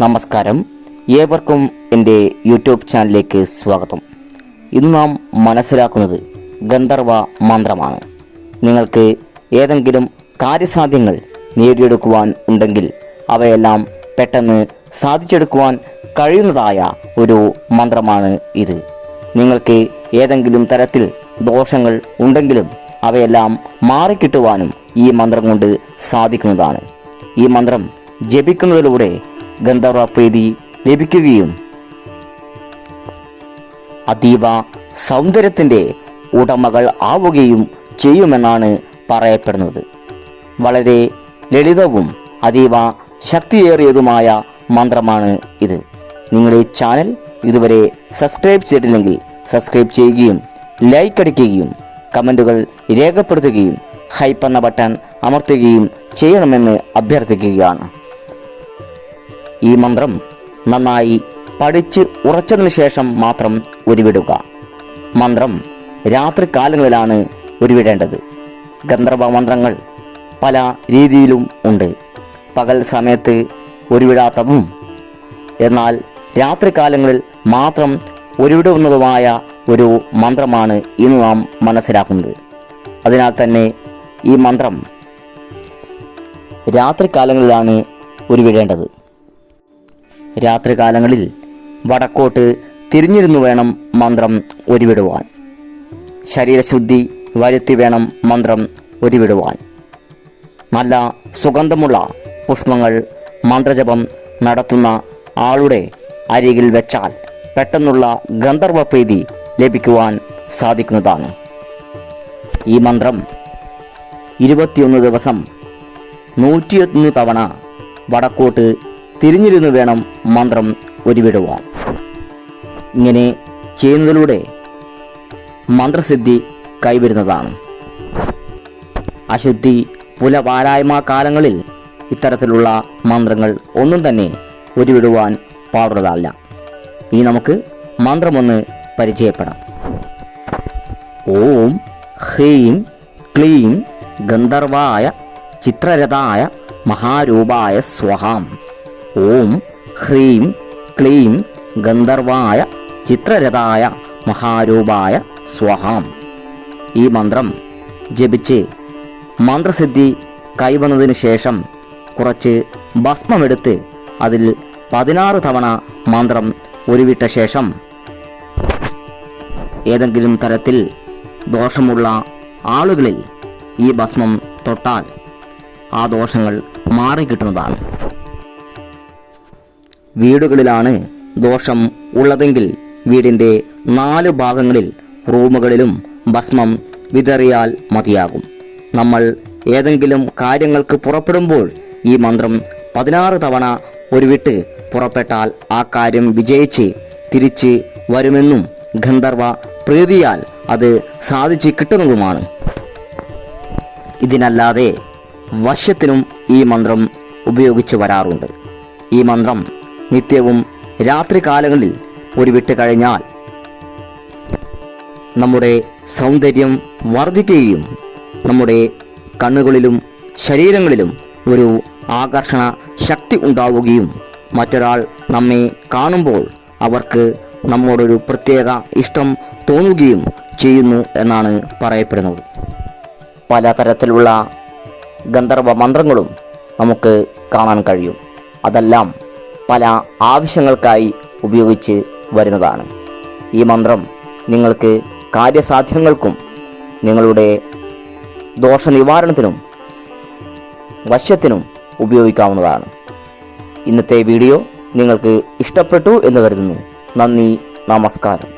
നമസ്കാരം. ഏവർക്കും എന്റെ യൂട്യൂബ് ചാനലിലേക്ക് സ്വാഗതം. ഇന്ന് നാം മനസ്സിലാക്കുന്നത് ഗന്ധർവ മന്ത്രമാണ്. നിങ്ങൾക്ക് ഏതെങ്കിലും കാര്യസാധ്യങ്ങൾ നേടിയെടുക്കുവാൻ ഉണ്ടെങ്കിൽ അവയെല്ലാം പെട്ടെന്ന് സാധിച്ചെടുക്കുവാൻ കഴിയുന്നതായ ഒരു മന്ത്രമാണ് ഇത്. നിങ്ങൾക്ക് ഏതെങ്കിലും തരത്തിൽ ദോഷങ്ങൾ ഉണ്ടെങ്കിലും അവയെല്ലാം മാറിക്കിട്ടുവാനും ഈ മന്ത്രം കൊണ്ട് സാധിക്കുന്നതാണ്. ഈ മന്ത്രം ജപിക്കുന്നതിലൂടെ ഗന്ധർവ പ്രീതി ലഭിക്കുകയും അതീവ സൗന്ദര്യത്തിന്റെ ഉടമകൾ ആവുകയും ചെയ്യുമെന്നാണ് പറയപ്പെടുന്നത്. വളരെ ലളിതവും അതീവ ശക്തിയേറിയതുമായ മന്ത്രമാണ് ഇത്. നിങ്ങളുടെ ചാനൽ ഇതുവരെ സബ്സ്ക്രൈബ് ചെയ്തിട്ടില്ലെങ്കിൽ സബ്സ്ക്രൈബ് ചെയ്യുകയും ലൈക്ക് അടിക്കുകയും കമന്റുകൾ രേഖപ്പെടുത്തുകയും ഹൈപ്പ് എന്ന ബട്ടൺ അമർത്തുകയും ചെയ്യണമെന്ന് അഭ്യർത്ഥിക്കുകയാണ്. ഈ മന്ത്രം നന്നായി പഠിച്ച് ഉറച്ചതിന് ശേഷം മാത്രം ഉരുവിടുക. മന്ത്രം രാത്രി കാലങ്ങളിലാണ് ഉരുവിടേണ്ടത്. ഗന്ധർവ മന്ത്രങ്ങൾ പല രീതിയിലും ഉണ്ട്. പകൽ സമയത്ത് ഉരുവിടാത്തതും എന്നാൽ രാത്രി കാലങ്ങളിൽ മാത്രം ഉരുവിടുന്നതുമായ ഒരു മന്ത്രമാണ് ഇന്ന് നാം മനസ്സിലാക്കുന്നത്. അതിനാൽ തന്നെ ഈ മന്ത്രം രാത്രികാലങ്ങളിലാണ് ഉരുവിടേണ്ടത്. രാത്രികാലങ്ങളിൽ വടക്കോട്ട് തിരിഞ്ഞിരുന്നു വേണം മന്ത്രം ഒരുവിടുവാൻ. ശരീരശുദ്ധി വരുത്തി വേണം മന്ത്രം ഒരുവിടുവാൻ. നല്ല സുഗന്ധമുള്ള പുഷ്പങ്ങൾ മന്ത്രജപം നടത്തുന്ന ആളുടെ അരികിൽ വെച്ചാൽ പെട്ടെന്നുള്ള ഗന്ധർവ പ്രീതി ലഭിക്കുവാൻ സാധിക്കുന്നതാണ്. ഈ മന്ത്രം ഇരുപത്തിയൊന്ന് ദിവസം നൂറ്റിയൊന്ന് തവണ വടക്കോട്ട് തിരിഞ്ഞിരുന്ന് വേണം മന്ത്രം ഒരുവിടുവാൻ. ഇങ്ങനെ ചെയ്യുന്നതിലൂടെ മന്ത്രസിദ്ധി കൈവരുന്നതാണ്. അശുദ്ധി പുലപാരായ്മ കാലങ്ങളിൽ ഇത്തരത്തിലുള്ള മന്ത്രങ്ങൾ ഒന്നും തന്നെ ഒരുവിടുവാൻ പാടുള്ളതല്ല. ഇനി നമുക്ക് മന്ത്രമൊന്ന് പരിചയപ്പെടാം. ഓം ഹ്രീം ക്ലീം ഗന്ധർവായ ചിത്രരഥായ മഹാരൂപായ സ്വഹാം. ഓം ഹ്രീം ക്ലീം ഗന്ധർവായ ചിത്രരഥായ മഹാരൂപായ സ്വഹാം. ഈ മന്ത്രം ജപിച്ച് മന്ത്രസിദ്ധി കൈവന്നതിനു ശേഷം കുറച്ച് ഭസ്മമെടുത്ത് അതിൽ പതിനാറ് തവണ മന്ത്രം ഉരുവിട്ട ശേഷം ഏതെങ്കിലും തരത്തിൽ ദോഷമുള്ള ആളുകളിൽ ഈ ഭസ്മം തൊട്ടാൽ ആ ദോഷങ്ങൾ മാറിക്കിട്ടുന്നതാണ്. വീടുകളിലാണ് ദോഷം ഉള്ളതെങ്കിൽ വീടിന്റെ നാല് ഭാഗങ്ങളിൽ റൂമുകളിലും ഭസ്മം വിതറിയാൽ മതിയാകും. നമ്മൾ ഏതെങ്കിലും കാര്യങ്ങൾക്ക് പുറപ്പെടുമ്പോൾ ഈ മന്ത്രം പതിനാറ് തവണ ഉരുവിട്ട് പുറപ്പെട്ടാൽ ആ കാര്യം വിജയിച്ച് തിരിച്ച് വരുമെന്നും ഗന്ധർവ പ്രീതിയാൽ അത് സാധിച്ച് കിട്ടുന്നതുമാണ്. ഇതിനല്ലാതെ വശ്യത്തിനും ഈ മന്ത്രം ഉപയോഗിച്ച് വരാറുണ്ട്. ഈ മന്ത്രം നിത്യവും രാത്രികാലങ്ങളിൽ ഉരുവിട്ട് കഴിഞ്ഞാൽ നമ്മുടെ സൗന്ദര്യം വർദ്ധിക്കുകയും നമ്മുടെ കണ്ണുകളിലും ശരീരങ്ങളിലും ഒരു ആകർഷണ ശക്തി ഉണ്ടാവുകയും മറ്റൊരാൾ നമ്മെ കാണുമ്പോൾ അവർക്ക് നമ്മോടൊരു പ്രത്യേക ഇഷ്ടം തോന്നുകയും ചെയ്യുന്നു എന്നാണ് പറയപ്പെടുന്നത്. പലതരത്തിലുള്ള ഗന്ധർവ മന്ത്രങ്ങളും നമുക്ക് കാണാൻ കഴിയും. അതെല്ലാം പല ആവശ്യങ്ങൾക്കായി ഉപയോഗിച്ച് വരുന്നതാണ്. ഈ മന്ത്രം നിങ്ങൾക്ക് കാര്യസാധ്യങ്ങൾക്കും നിങ്ങളുടെ ദോഷനിവാരണത്തിനും വശ്യത്തിനും ഉപയോഗിക്കാവുന്നതാണ്. ഇന്നത്തെ വീഡിയോ നിങ്ങൾക്ക് ഇഷ്ടപ്പെട്ടു എന്ന് കരുതുന്നു. നന്ദി നമസ്കാരം.